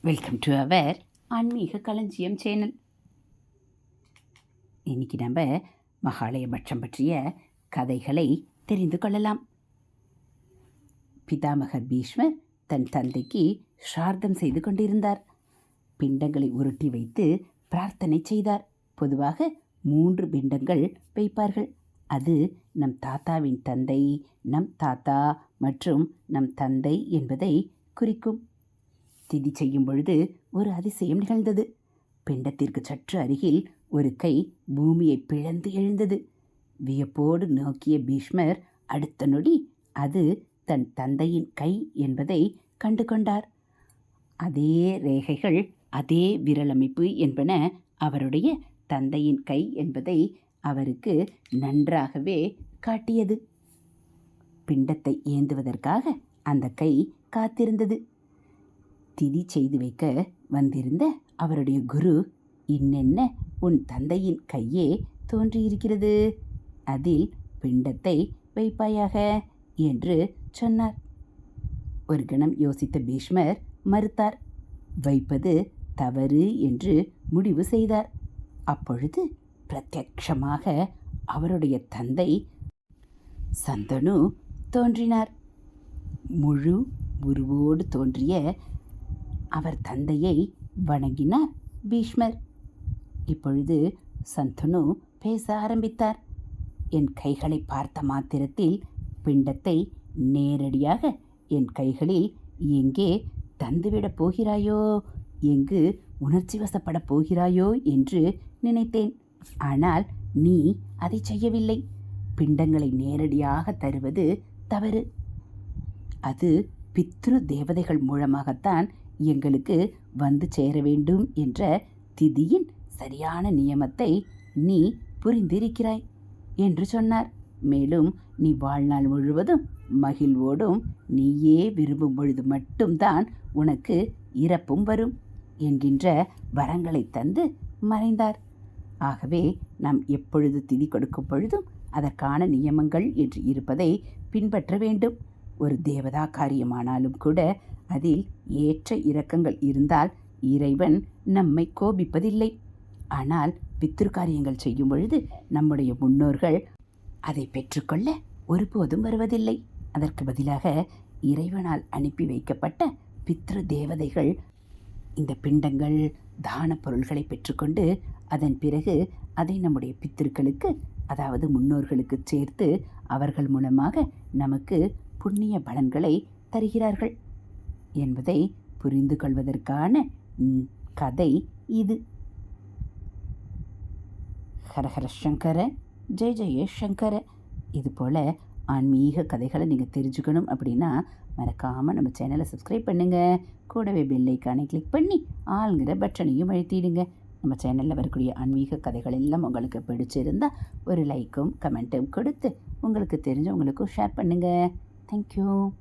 Welcome to our ஆன்மீக களஞ்சியம் channel இன்னைக்கு நம்ம மகாலயபட்சம் பற்றிய கதைகளை தெரிந்து கொள்ளலாம். பிதாமகர் பீஷ்மர் தன் தந்தைக்கு ஸ்ரார்த்தம் செய்து கொண்டிருந்தார். பிண்டங்களை உருட்டி வைத்து பிரார்த்தனை செய்தார். பொதுவாக மூன்று பிண்டங்கள் வைப்பார்கள். அது நம் தாத்தாவின் தந்தை நம் தாத்தா மற்றும் நம் தந்தை என்பதை குறிக்கும். திதி செய்யும் பொழுது ஒரு அதிசயம் நிகழ்ந்தது. பிண்டத்திற்கு சற்று அருகில் ஒரு கை பூமியை பிளந்து எழுந்தது. வியப்போடு நோக்கிய பீஷ்மர் அடுத்த நொடி அது தன் தந்தையின் கை என்பதை கண்டு கொண்டார் அதே ரேகைகள் அதே விரலமைப்பு என்பன அவருடைய தந்தையின் கை என்பதை அவருக்கு நன்றாகவே காட்டியது. பிண்டத்தை ஏந்துவதற்காக அந்த கை காத்திருந்தது. திதி செய்து வைக்க வந்திருந்த அவருடைய குரு இன்னென்ன உன் தந்தையின் கையே தோன்றியிருக்கிறது? அதில் பிண்டத்தை வைப்பாயாக? என்று சொன்னார். ஒரு கணம் யோசித்த பீஷ்மர் மறுத்தார் வைப்பது தவறு என்று முடிவு செய்தார். அப்பொழுது பிரத்யக்ஷமாக அவருடைய தந்தை சந்தனு தோன்றினார். முழு உருவோடு தோன்றிய அவர் தந்தையை வணங்கினார் பீஷ்மர். இப்பொழுது சந்தனு பேச ஆரம்பித்தார். என் கைகளை பார்த்த மாத்திரத்தில் பிண்டத்தை நேரடியாக என் கைகளில் எங்கே தந்துவிடப் போகிறாயோ எங்கு உணர்ச்சி வசப்படப் போகிறாயோ என்று நினைத்தேன். ஆனால் நீ அதை செய்யவில்லை. பிண்டங்களை நேரடியாக தருவது தவறு. அது பித்ரு தேவதைகள் மூலமாகத்தான் எங்களுக்கு வந்து சேர வேண்டும் என்ற திதியின் சரியான நியமத்தை நீ புரிந்திருக்கிறாய் என்று சொன்னார். மேலும் நீ வாழ்நாள் முழுவதும் மகிழ்வோடும் நீயே விரும்பும் பொழுது மட்டும்தான் உனக்கு இறப்பும் வரும் என்கின்ற வரங்களை தந்து மறைந்தார். ஆகவே நாம் எப்பொழுது திதி கொடுக்கும் பொழுதும் அதற்கான நியமங்கள் என்று இருப்பதை பின்பற்ற வேண்டும். ஒரு தேவதா காரியமானாலும் கூட அதில் ஏற்ற இரக்கங்கள் இருந்தால் இறைவன் நம்மை கோபிப்பதில்லை. ஆனால் பித்ரு காரியங்கள் செய்யும் பொழுது நம்முடைய முன்னோர்கள் அதை பெற்றுக்கொள்ள ஒருபோதும் வருவதில்லை. அதற்கு பதிலாக இறைவனால் அனுப்பி வைக்கப்பட்ட பித்ரு தேவதைகள் இந்த பிண்டங்கள் தான பொருள்களை பெற்றுக்கொண்டு அதன் பிறகு அதை நம்முடைய பித்திருக்களுக்கு அதாவது முன்னோர்களுக்கு சேர்த்து அவர்கள் மூலமாக நமக்கு புண்ணிய பலன்களை தருகிறார்கள் என்பதை புரிந்து கொள்வதற்கான கதை இது. ஹரஹர சங்கர ஜெய ஜெய சங்கர. இது போல் ஆன்மீக கதைகளை நீங்கள் தெரிஞ்சுக்கணும் அப்படின்னா மறக்காமல் நம்ம சேனலை சப்ஸ்கிரைப் பண்ணுங்கள் கூடவே பெல்லைக்கானை கிளிக் பண்ணி ஆளுங்கிற பட்டனையும் அழுத்திடுங்க. நம்ம சேனலில் வரக்கூடிய ஆன்மீக கதைகள் எல்லாம் உங்களுக்கு பிடிச்சிருந்தால் ஒரு லைக்கும் கமெண்ட்டும் கொடுத்து உங்களுக்கு தெரிஞ்சவங்களுக்கும் ஷேர் பண்ணுங்கள் Thank you.